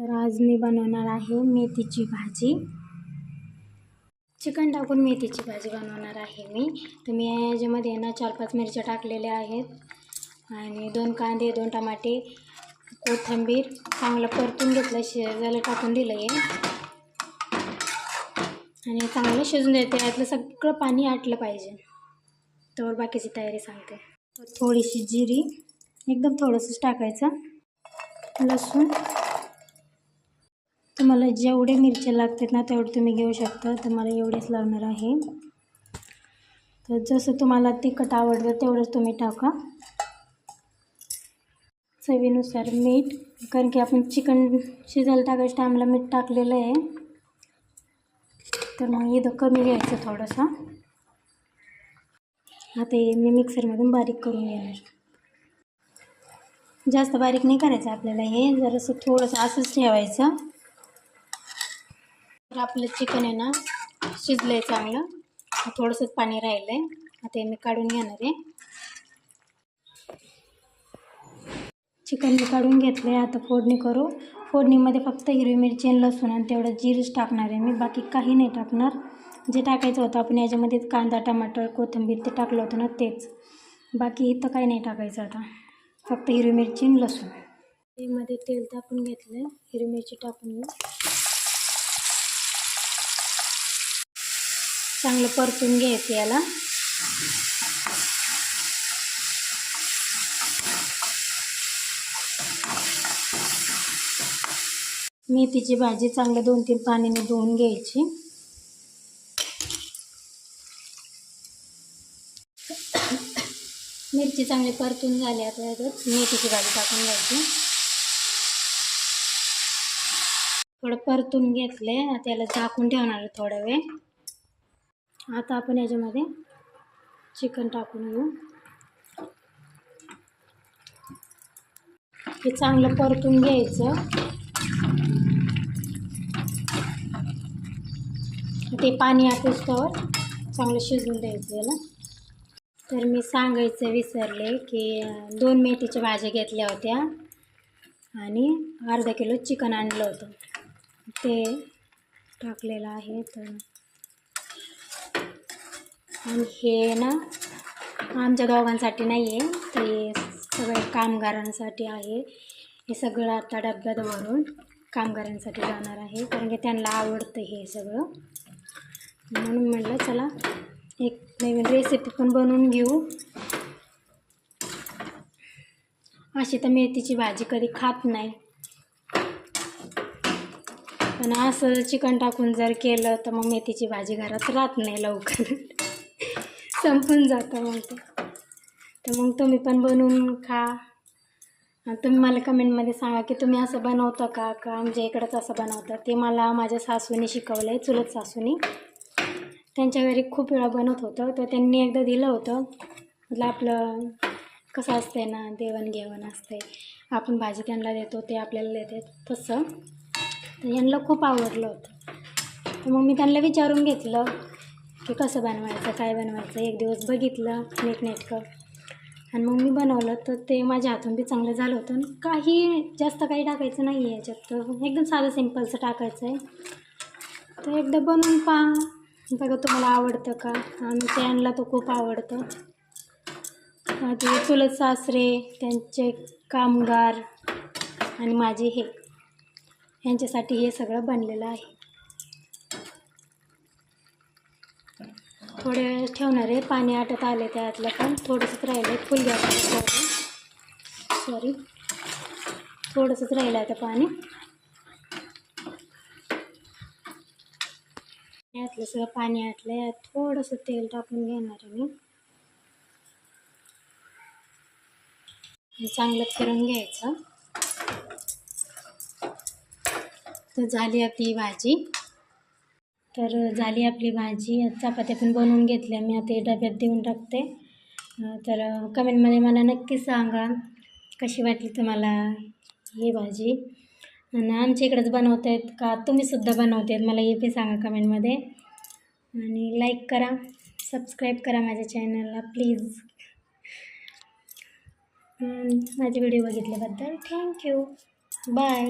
तर आज मी बनवणार आहे मेथीची भाजी. चिकन टाकून मेथीची भाजी बनवणार आहे मी. तर मी याच्यामध्ये ना चार पाच मिरच्या टाकलेल्या आहेत. आणि दोन कांदे दोन टमाटे कोथिंबीर चांगलं परतून घेतलं शिजायला टाकून दिलं आहे आणि चांगलं शिजून द्यायचं यातलं सगळं पाणी आटलं पाहिजे. तर बाकीची तयारी सांगते. तर थोडीशी जिरी एकदम थोडंसंच टाकायचं. लसूण. तुम्हाला जेवढे मिरच्या लागतात ना तेवढे तुम्ही घेऊ शकता. तर मला एवढेच लागणार आहे. तर जसं तुम्हाला तिखट आवडतं तेवढंच तुम्ही टाका. चवीनुसार मीठ कारण की आपण चिकन शिजायला टाकायच्या टायमाला मीठ टाकलेलं आहे. तर मग इथं कमी घ्यायचं थोडंसं. आता हे मी मिक्सरमधून बारीक करून घेणार. जास्त बारीक नाही करायचं आपल्याला हे. जरासं थोडंसं असंच ठेवायचं. आपलं चिकन आहे ना शिजलं आहे चांगलं. थोडंसंच पाणी राहिलं आहे आता हे मी काढून घेणार आहे. चिकन मी काढून घेतलं आहे आता फोडणी करू. फोडणीमध्ये फक्त हिरवी मिरची आणि लसूण आणि तेवढं जीरच टाकणार आहे मी. बाकी काही नाही टाकणार. जे टाकायचं होतं आपण याच्यामध्ये कांदा टमाटर कोथिंबीर ते टाकलं होतं ना तेच. बाकी इथं काही नाही टाकायचं आता. फक्त हिरवी मिरची आणि लसूण. मध्ये तेल टाकून घेतलं आहे हिरवी मिरची टाकून घेऊ. चांगलं परतून घ्यायचं याला. मेथीची भाजी चांगलं दोन तीन पाण्याने धुवून घ्यायची. मिरची चांगली परतून झाली आता याच्यात. मेथीची भाजी टाकून घ्यायची. थोडं परतून घेतले आता याला झाकून ठेवणार थोडा वेळ. आता आपण याच्यामध्ये चिकन टाकून घेऊ. हे चांगलं परतून घ्यायचं. ते पाणी आटोस्तवर चांगलं शिजवून द्यायचं याला. तर मी सांगायचं विसरले की दोन मेथीच्या भाज्या घेतल्या होत्या आणि अर्धा किलो चिकन आणलं होतं. ते टाकलेलं आहे तर आणि हे ना आमच्या दोघांसाठी नाही आहे ते सगळे कामगारांसाठी आहे. हे सगळं आता डब्यात भरून कामगारांसाठी जाणार आहे कारण की त्यांना आवडतं हे सगळं. म्हणून म्हटलं चला एक नवीन रेसिपी पण बनवून घेऊ. अशी तर मेथीची भाजी कधी खात नाही. पण असं चिकन टाकून जर केलं तर मग मेथीची भाजी घरात राहत नाही लवकर. संपून जातं मग ते. तर मग तुम्ही पण बनवून खा. तुम्ही मला कमेंटमध्ये सांगा की तुम्ही असं बनवता का? का आमच्या इकडंच असं बनवतं? ते मला माझ्या सासूने शिकवलं आहे चुलत सासूने. त्यांच्या घरी खूप वेळा बनवत होतं. तर त्यांनी एकदा दिलं होतं. म्हटलं आपलं कसं असतंय ना देवणघेवण असते आपण भाजी त्यांना देतो ते आपल्याला देते तसं. तर यांना खूप आवडलं होतं. तर मग मी त्यांना विचारून घेतलं. की कसं बनवायचं काय बनवायचं? एक दिवस बघितलं नीटनेटकं. आणि मग मी बनवलं तर ते माझ्या हातून बी चांगलं झालं होतं. आणि काही जास्त काही टाकायचं नाही आहे याच्यात. तर एकदम साधं सिम्पलचं टाकायचं आहे. तर एकदा बनवून पहा. बघा तुम्हाला आवडतं का? आमच्या यांना तो खूप आवडतं. आधी चुलत सासरे त्यांचे कामगार आणि माझे हे. यांच्यासाठी हे सगळं बनलेलं आहे. थोडे वेळ ठेवणार आहे. पाणी आटत आले त्यातलं पण थोडंसंच राहिलं आहे फुल गॅस सॉरी थोडंसंच राहिलं आता पाणी. यातलं सगळं पाणी आटलं यात थोडंसं तेल टाकून घेणार आहे मी. चांगलं फिरून घ्यायचं. तर झाली आपली भाजी. तर झाली आपली भाजी. चपात्या पण बनवून घेतल्या. मी आता डब्यात देऊन टाकते. तर कमेंटमध्ये मला नक्की सांगा कशी वाटली तुम्हाला ही भाजी? आणि आमच्या इकडंच बनवत आहेत का? तुम्हीसुद्धा बनवत आहेत मला हे पण सांगा कमेंटमध्ये. आणि लाईक करा. सबस्क्राईब करा माझ्या चॅनलला प्लीज माझे व्हिडिओ बघितल्याबद्दल थँक्यू बाय